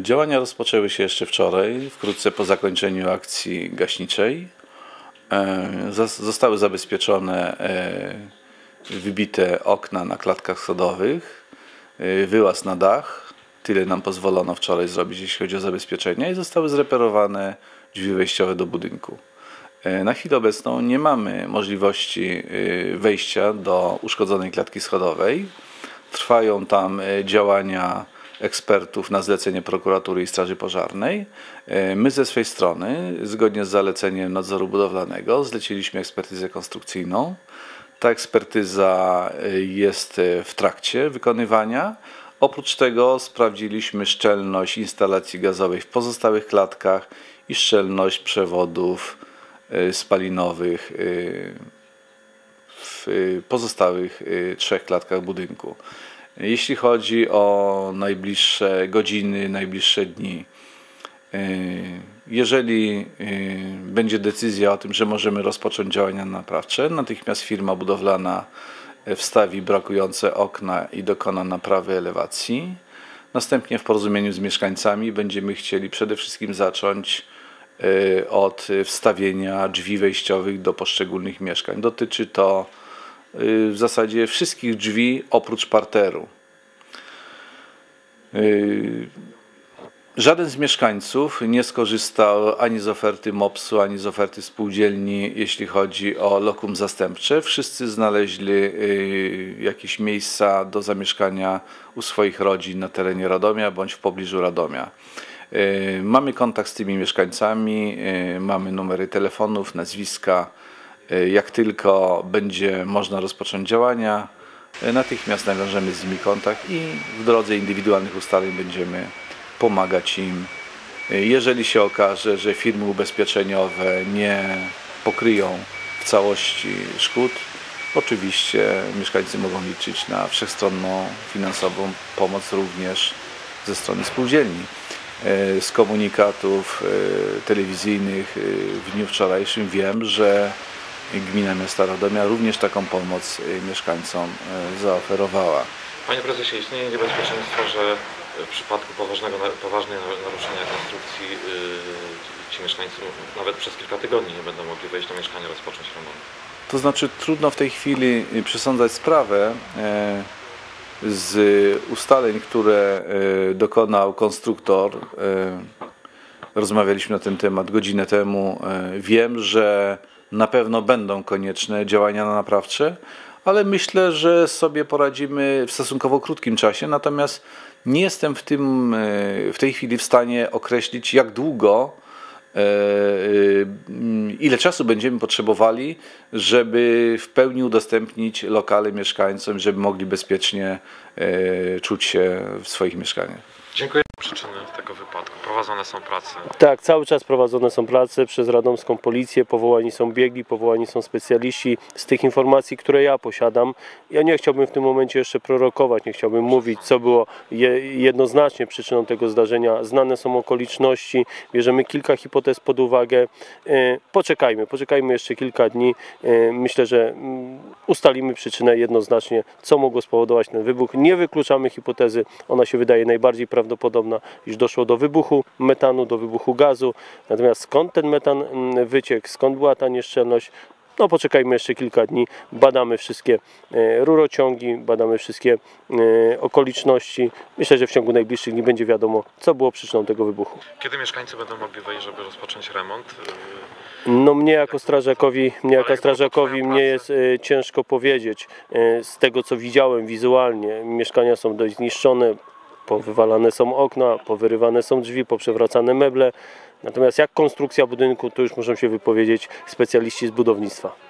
Działania rozpoczęły się jeszcze wczoraj, wkrótce po zakończeniu akcji gaśniczej. E, Zostały zabezpieczone e, wybite okna na klatkach schodowych, e, wyłaz na dach. Tyle nam pozwolono wczoraj zrobić, jeśli chodzi o zabezpieczenia, i zostały zreperowane drzwi wejściowe do budynku. Na chwilę obecną nie mamy możliwości wejścia do uszkodzonej klatki schodowej. Trwają tam działania ekspertów na zlecenie prokuratury i Straży Pożarnej. E, My ze swej strony, zgodnie z zaleceniem nadzoru budowlanego, zleciliśmy ekspertyzę konstrukcyjną. Ta ekspertyza e, jest e, w trakcie wykonywania. Oprócz tego sprawdziliśmy szczelność instalacji gazowej w pozostałych klatkach i szczelność przewodów spalinowych w pozostałych trzech klatkach budynku. Jeśli chodzi o najbliższe godziny, najbliższe dni, y, jeżeli y, będzie decyzja o tym, że możemy rozpocząć działania naprawcze, natychmiast firma budowlana y, wstawi brakujące okna i dokona naprawy elewacji. Następnie w porozumieniu z mieszkańcami będziemy chcieli przede wszystkim zacząć od wstawienia drzwi wejściowych do poszczególnych mieszkań. Dotyczy to w zasadzie wszystkich drzwi oprócz parteru. Y, Żaden z mieszkańców nie skorzystał ani z oferty MOPS-u, ani z oferty spółdzielni, jeśli chodzi o lokum zastępcze. Wszyscy znaleźli y, jakieś miejsca do zamieszkania u swoich rodzin na terenie Radomia bądź w pobliżu Radomia. Y, Mamy kontakt z tymi mieszkańcami, y, mamy numery telefonów, nazwiska. Y, Jak tylko będzie można rozpocząć działania, y, natychmiast nawiążemy z nimi kontakt i w drodze indywidualnych ustaleń będziemy pomagać im. Y, Jeżeli się okaże, że firmy ubezpieczeniowe nie pokryją w całości szkód, oczywiście mieszkańcy mogą liczyć na wszechstronną finansową pomoc również ze strony spółdzielni. Z komunikatów telewizyjnych w dniu wczorajszym wiem, że Gmina Miasta Radomia również taką pomoc y, mieszkańcom y, zaoferowała. Panie prezesie, istnieje niebezpieczeństwo, że w przypadku poważnego, poważnej naruszenia konstrukcji ci mieszkańcy nawet przez kilka tygodni nie będą mogli wejść do mieszkania, rozpocząć remont. To znaczy trudno w tej chwili y, przesądzać sprawę z ustaleń, które dokonał konstruktor. Rozmawialiśmy na ten temat godzinę temu. Wiem, że na pewno będą konieczne działania naprawcze, ale myślę, że sobie poradzimy w stosunkowo krótkim czasie. Natomiast nie jestem w, tym, e, w tej chwili w stanie określić, jak długo e, e, ile czasu będziemy potrzebowali, żeby w pełni udostępnić lokale mieszkańcom, żeby mogli bezpiecznie czuć się w swoich mieszkaniach. Dziękuję. Przyczyny tego wypadku. Prowadzone są prace. Tak, cały czas prowadzone są prace przez radomską policję, powołani są biegli, powołani są specjaliści. Z tych informacji, które ja posiadam, ja nie chciałbym w tym momencie jeszcze prorokować, nie chciałbym mówić, co było je, jednoznacznie przyczyną tego zdarzenia. Znane są okoliczności, bierzemy kilka hipotez pod uwagę. E, Poczekajmy, poczekajmy jeszcze kilka dni. E, Myślę, że mm, ustalimy przyczynę jednoznacznie, co mogło spowodować ten wybuch. Nie wykluczamy hipotezy, ona się wydaje najbardziej prawdopodobna, iż doszło do wybuchu metanu, do wybuchu gazu. Natomiast skąd ten metan mm, wyciekł, skąd była ta nieszczelność, no poczekajmy jeszcze kilka dni, badamy wszystkie e, rurociągi, badamy wszystkie e, okoliczności. Myślę, że w ciągu najbliższych dni będzie wiadomo, co było przyczyną tego wybuchu. Kiedy mieszkańcy będą mogli wejść, żeby rozpocząć remont? No mnie jako strażakowi, mnie jako jak strażakowi mnie jest e, ciężko powiedzieć. E, z tego co widziałem wizualnie, mieszkania są dość zniszczone, powywalane są okna, powyrywane są drzwi, poprzewracane meble. Natomiast jak konstrukcja budynku, to już muszą się wypowiedzieć specjaliści z budownictwa.